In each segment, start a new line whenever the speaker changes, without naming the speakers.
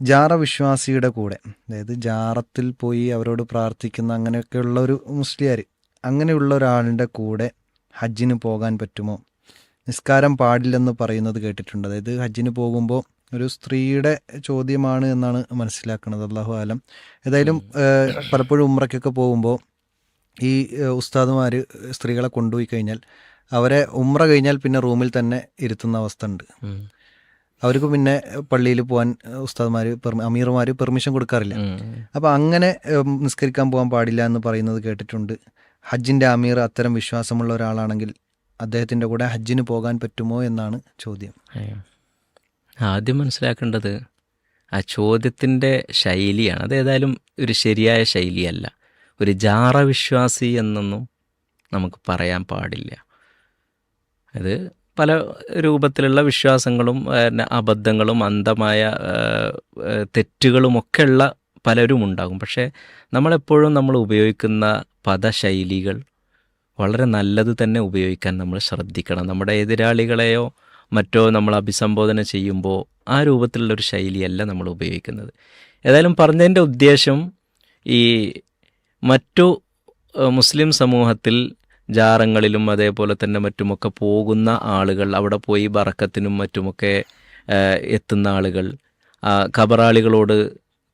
ജാറ വിശ്വാസിയുടെ കൂടെ. അതായത് ജാറത്തിൽ പോയി അവരോട് പ്രാർത്ഥിക്കുന്ന അങ്ങനെയൊക്കെയുള്ള ഒരു മുസ്ലിയാർ അങ്ങനെയുള്ള ഒരാളിന്റെ കൂടെ ഹജ്ജിന് പോകാൻ പറ്റുമോ? നിസ്കാരം പാടില്ലെന്ന് പറയുന്നത് കേട്ടിട്ടുണ്ട്. അതായത് ഹജ്ജിന് പോകുമ്പോൾ ഒരു സ്ത്രീയുടെ ചോദ്യമാണ് എന്നാണ് മനസ്സിലാക്കുന്നത്. അള്ളാഹു ആലം ഏതായാലും പലപ്പോഴും ഉമ്രയ്ക്കൊക്കെ പോകുമ്പോൾ ഈ ഉസ്താദുമാർ സ്ത്രീകളെ കൊണ്ടുപോയി കഴിഞ്ഞാൽ അവരെ ഉമ്ര കഴിഞ്ഞാൽ പിന്നെ റൂമിൽ തന്നെ ഇരുത്തുന്ന അവസ്ഥ ഉണ്ട്. അവർക്ക് പിന്നെ പള്ളിയിൽ പോകാൻ ഉസ്താദ്മാർ അമീർമാർ പെർമിഷൻ കൊടുക്കാറില്ല. അപ്പോൾ അങ്ങനെ നിസ്കരിക്കാൻ പോകാൻ പാടില്ല എന്ന് പറയുന്നത് കേട്ടിട്ടുണ്ട്. ഹജ്ജിന്റെ അമീർ അത്തരം വിശ്വാസമുള്ള ഒരാളാണെങ്കിൽ അദ്ദേഹത്തിന്റെ കൂടെ ഹജ്ജിന് പോകാൻ പറ്റുമോ എന്നാണ് ചോദ്യം.
ആദ്യം മനസ്സിലാക്കേണ്ടത് ആ ചോദ്യത്തിന്റെ ശൈലിയാണ്. അത് ഏതായാലും ഒരു ശരിയായ ശൈലിയല്ല. ഒരു ജാറ വിശ്വാസി എന്നൊന്നും നമുക്ക് പറയാൻ പാടില്ല. അത് പല രൂപത്തിലുള്ള വിശ്വാസങ്ങളും അബദ്ധങ്ങളും അന്ധമായ ആ, ഉള്ള പലരും ഉണ്ടാകും പക്ഷേ നമ്മളെപ്പോഴും നമ്മൾ ഉപയോഗിക്കുന്ന പദശൈലികൾ വളരെ നല്ലത് തന്നെ ഉപയോഗിക്കാൻ നമ്മൾ ശ്രദ്ധിക്കണം. നമ്മുടെ എതിരാളികളെയോ മറ്റോ നമ്മൾ അഭിസംബോധന ചെയ്യുമ്പോൾ ആ രൂപത്തിലുള്ള ഒരു ശൈലിയല്ല നമ്മൾ ഉപയോഗിക്കുന്നത്. ഏതായാലും പറഞ്ഞതിന്റെ ഉദ്ദേശം ഈ മറ്റു മുസ്ലിം സമൂഹത്തിൽ ജാറങ്ങളിലും അതേപോലെ തന്നെ മറ്റുമൊക്കെ പോകുന്ന ആളുകൾ അവിടെ പോയി ബറക്കത്തിനും മറ്റുമൊക്കെ എത്തുന്ന ആളുകൾ കബറാളികളോട് ഖബറാളികളോട്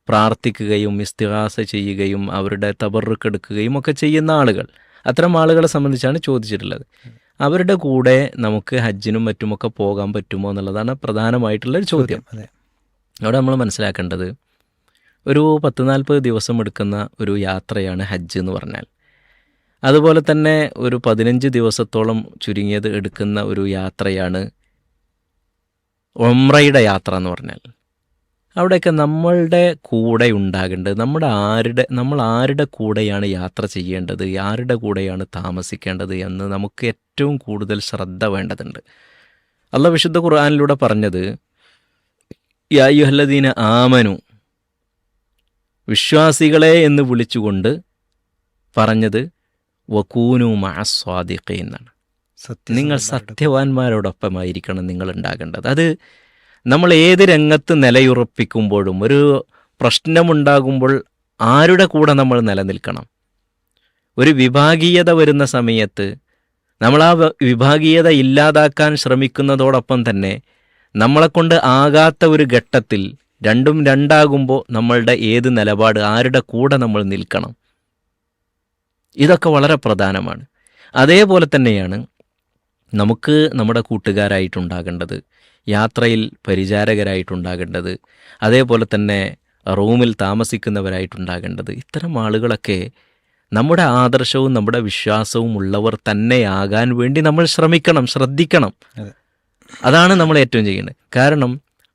പ്രാർത്ഥിക്കുകയും ഇസ്തിഹാസ ചെയ്യുകയും അവരുടെ തബറുക്കെടുക്കുകയും ഒക്കെ ചെയ്യുന്ന ആളുകൾ. അത്തരം ആളുകളെ സംബന്ധിച്ചാണ് ചോദിച്ചിട്ടുള്ളത്. അവരുടെ കൂടെ നമുക്ക് ഹജ്ജിനും മറ്റുമൊക്കെ പോകാൻ പറ്റുമോ എന്നുള്ളതാണ് പ്രധാനമായിട്ടുള്ള ഒരു ചോദ്യം. അവിടെ നമ്മൾ മനസ്സിലാക്കേണ്ടത് ഒരു പത്ത് നാൽപ്പത് ദിവസം എടുക്കുന്ന ഒരു യാത്രയാണ് ഹജ്ജ് എന്ന് പറഞ്ഞാൽ. അതുപോലെ തന്നെ ഒരു പതിനഞ്ച് ദിവസത്തോളം ചുരുങ്ങിയത് എടുക്കുന്ന ഒരു യാത്രയാണ് ഒമ്രയുടെ യാത്ര എന്ന് പറഞ്ഞാൽ. അവിടെയൊക്കെ നമ്മളുടെ കൂടെ ഉണ്ടാകേണ്ടത് നമ്മുടെ ആരുടെ നമ്മൾ ആരുടെ കൂടെയാണ് യാത്ര ചെയ്യേണ്ടത് ആരുടെ കൂടെയാണ് താമസിക്കേണ്ടത് എന്ന് നമുക്ക് ഏറ്റവും കൂടുതൽ ശ്രദ്ധ വേണ്ടതുണ്ട്. അള്ള വിശുദ്ധ ഖുർആാനിലൂടെ പറഞ്ഞത് യായുഹല്ലദീന ആമനു വിശ്വാസികളെ എന്ന് വിളിച്ചുകൊണ്ട് പറഞ്ഞത് വക്കൂനു മാസ്വാദിഖ എന്നാണ്. നിങ്ങൾ സത്യവാന്മാരോടൊപ്പമായിരിക്കണം നിങ്ങൾ ഉണ്ടാകേണ്ടത്. അത് നമ്മൾ ഏത് രംഗത്ത് നിലയുറപ്പിക്കുമ്പോഴും ഒരു പ്രശ്നമുണ്ടാകുമ്പോൾ ആരുടെ കൂടെ നമ്മൾ നിലനിൽക്കണം? ഒരു വിഭാഗീയത വരുന്ന സമയത്ത് നമ്മൾ ആ വിഭാഗീയത ഇല്ലാതാക്കാൻ ശ്രമിക്കുന്നതോടൊപ്പം തന്നെ നമ്മളെക്കൊണ്ട് ആകാത്ത ഒരു ഘട്ടത്തിൽ രണ്ടും രണ്ടാകുമ്പോൾ നമ്മളുടെ ഏത് നിലപാട് ആരുടെ കൂടെ നമ്മൾ നിൽക്കണം? ഇതൊക്കെ വളരെ പ്രധാനമാണ്. അതേപോലെ തന്നെയാണ് നമുക്ക് നമ്മുടെ കൂട്ടുകാരായിട്ടുണ്ടാകേണ്ടത് യാത്രയിൽ പരിചാരകരായിട്ടുണ്ടാകേണ്ടത് അതേപോലെ തന്നെ റൂമിൽ താമസിക്കുന്നവരായിട്ടുണ്ടാകേണ്ടത് ഇത്തരം ആളുകളൊക്കെ നമ്മുടെ ആദർശവും നമ്മുടെ വിശ്വാസവും ഉള്ളവർ തന്നെയാകാൻ വേണ്ടി നമ്മൾ ശ്രമിക്കണം ശ്രദ്ധിക്കണം. അതാണ് നമ്മൾ ഏറ്റവും ചെയ്യേണ്ടത് കാരണം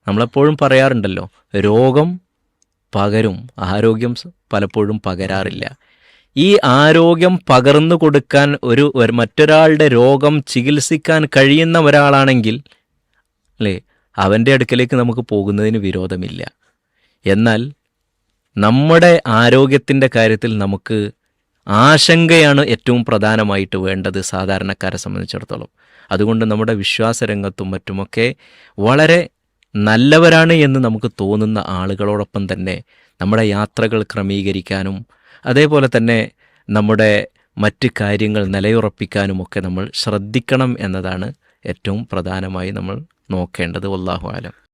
നമ്മളെപ്പോഴും പറയാറുണ്ടല്ലോ രോഗം പകരും ആരോഗ്യം പലപ്പോഴും പകരാറില്ല. ഈ ആരോഗ്യം പകർന്നു കൊടുക്കാൻ ഒരു മറ്റൊരാളുടെ രോഗം ചികിത്സിക്കാൻ കഴിയുന്ന ഒരാളാണെങ്കിൽ അല്ലേ അവന്റെ അടുക്കലേക്ക് നമുക്ക് പോകുന്നതിന് വിരോധമില്ല. എന്നാൽ നമ്മുടെ ആരോഗ്യത്തിന്റെ കാര്യത്തിൽ നമുക്ക് ആശങ്കയാണ് ഏറ്റവും പ്രധാനമായിട്ട് വേണ്ടത് സാധാരണക്കാരെ സംബന്ധിച്ചിടത്തോളം. അതുകൊണ്ട് നമ്മുടെ വിശ്വാസരംഗത്തും മറ്റുമൊക്കെ വളരെ നല്ലവരാണ് എന്ന് നമുക്ക് തോന്നുന്ന ആളുകളോടൊപ്പം തന്നെ നമ്മുടെ യാത്രകൾ ക്രമീകരിക്കാനും അതേപോലെ തന്നെ നമ്മുടെ മറ്റ് കാര്യങ്ങൾ നിലയുറപ്പിക്കാനുമൊക്കെ നമ്മൾ ശ്രദ്ധിക്കണം എന്നതാണ് ഏറ്റവും പ്രധാനമായി നമ്മൾ നോക്കേണ്ടത്. വല്ലാഹു ആലം.